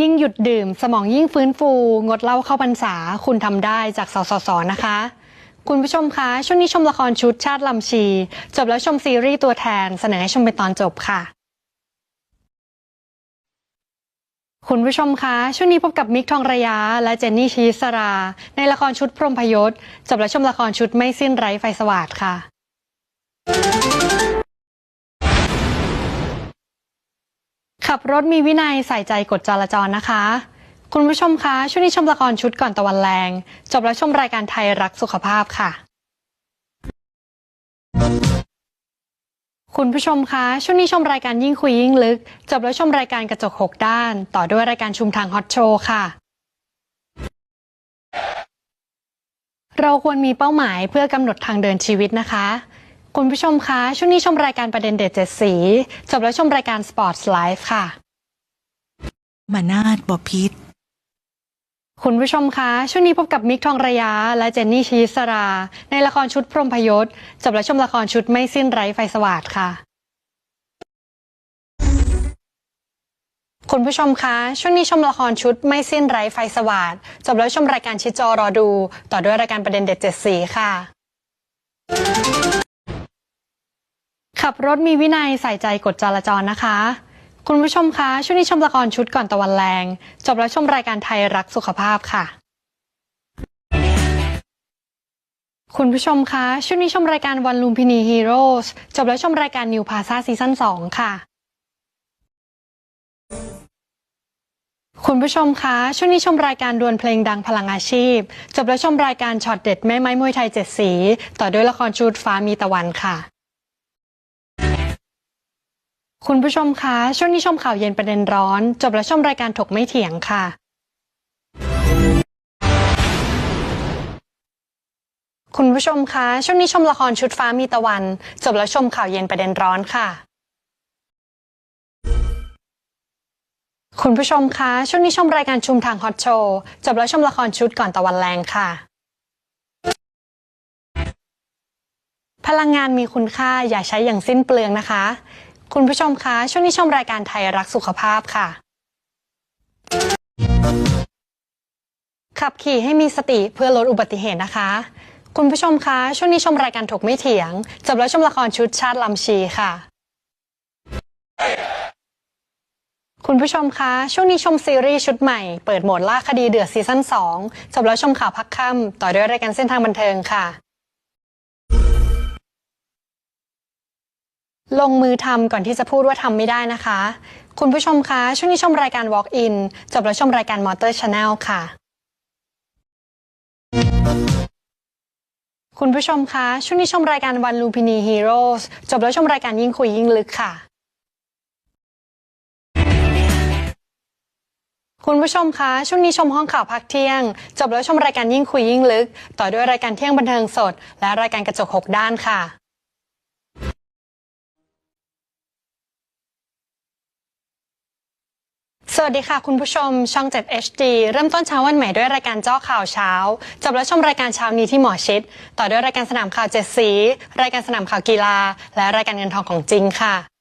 ยิ่งหยุดดื่ม สมองยิ่งฟื้นฟู งดเหล้าเข้าพรรษา คุณทำได้จากสสสนะคะ คุณผู้ชมคะ ช่วงนี้ชมละครชุดชาติลำชี จบแล้วชมซีรีส์ตัวแทนเสนอให้ชมเป็นตอนจบค่ะ คุณผู้ชมคะ ช่วงนี้พบกับมิกทองระยะ และเจนนี่ชีสรา ในละครชุดพรมพยศ จบแล้วชมละครชุดไม่สิ้นไร้ไฟสวัสดค่ะ ขับรถมีวินัยใส่ใจกฎจราจรนะคะ คุณผู้ชมคะช่วงนี้ชมละครชุดก่อนตะวันแรง จบแล้วชมรายการไทยรักสุขภาพค่ะ คุณผู้ชมคะช่วงนี้ชมรายการยิ่งคุยยิ่งลึก จบแล้วชมรายการกระจกหกด้าน ต่อด้วยรายการชุมทางฮอตโชว์ค่ะ เราควรมีเป้าหมายเพื่อกำหนดทางเดินชีวิตนะคะ คุณผู้ชมคะ ช่วงนี้ชมรายการประเด็นเด็ดเจ็ดสี จบแล้วชมรายการ Sports Life ค่ะ มานาดบอพิษคุณผู้ชมคะ ช่วงนี้พบกับมิกทองระยะ และเจนนี่ชีสรา ในละครชุดพรหมพยศ จบแล้วชมละครชุดไม่สิ้นไร้ไฟสวัสดค่ะคุณผู้ชมคะ ช่วงนี้ชมละครชุดไม่สิ้นไร้ไฟสวัสดจบแล้วชมรายการชิดจอรอดู ต่อด้วยรายการประเด็นเด็ดเจ็ดสีค่ะ ขับรถมีวินัยใส่ใจกฎจราจรนะคะ คุณผู้ชมคะ ช่วงนี้ชมละครชุดก่อนตะวันแรง จบแล้วชมรายการไทยรักสุขภาพค่ะ คุณผู้ชมคะช่วงนี้ชมรายการวันลุมพินีฮีโร่จบแล้วชมรายการนิวพาซาซีซั่น2ค่ะ คุณผู้ชมคะช่วงนี้ชมรายการดวลเพลงดังพลังอาชีพ จบแล้วชมรายการช็อตเด็ดแม่ไม้มวยไทยเจ็ดสี ต่อด้วยละครชุดฟ้ามีตะวันค่ะ คุณผู้ชมคะ ช่วงนี้ชมข่าวเย็นประเด็นร้อน จบแล้วชมรายการถกไม่เถียงค่ะ คุณผู้ชมคะ ช่วงนี้ชมละครชุดฟ้ามีตะวัน จบแล้วชมข่าวเย็นประเด็นร้อนค่ะ คุณผู้ชมคะ ช่วงนี้ชมรายการชุมทางฮอตโชว์ จบแล้วชมละครชุดก่อนตะวันแรงค่ะพลังงานมีคุณค่าอย่าใช้อย่างสิ้นเปลืองนะคะ คุณผู้ชมคะช่วงนี้ชมรายการไทยรักสุขภาพค่ะ ขับขี่ให้มีสติเพื่อลดอุบัติเหตุนะคะ คุณผู้ชมคะช่วงนี้ชมรายการถกไม่เถียงจบแล้วชมละครชุดชาติลำชีค่ะ คุณผู้ชมคะช่วงนี้ชมซีรีส์ชุดใหม่เปิดโหมดล่าคดีเดือดซีซั่น2จบแล้วชมข่าวพักค่ำต่อด้วยรายการเส้นทางบันเทิงค่ะ ลงมือทำก่อนที่จะพูดว่าทำไม่ได้นะคะ คุณผู้ชมคะ ช่วงนี้ชมรายการ Walk In จบแล้วชมรายการ Motor Channel ค่ะ คุณผู้ชมคะ ช่วงนี้ชมรายการวันลูพินีฮีโร่จบแล้วชมรายการยิ่งคุยยิ่งลึกค่ะ คุณผู้ชมคะ ช่วงนี้ชมห้องข่าวพักเที่ยง จบแล้วชมรายการยิ่งคุยยิ่งลึก ต่อด้วยรายการเที่ยงบันเทิงสด และรายการกระจกหกด้านค่ะ สวัสดีค่ะ คุณผู้ชมช่อง 7 HD เริ่มต้นเช้าวันใหม่ด้วยรายการเจ้าข่าวเช้า จบแล้วชมรายการเช้านี้ที่หมอชิด ต่อด้วยรายการสนามข่าวเจ็ดสี รายการสนามข่าวกีฬา และรายการเงินทองของจริงค่ะ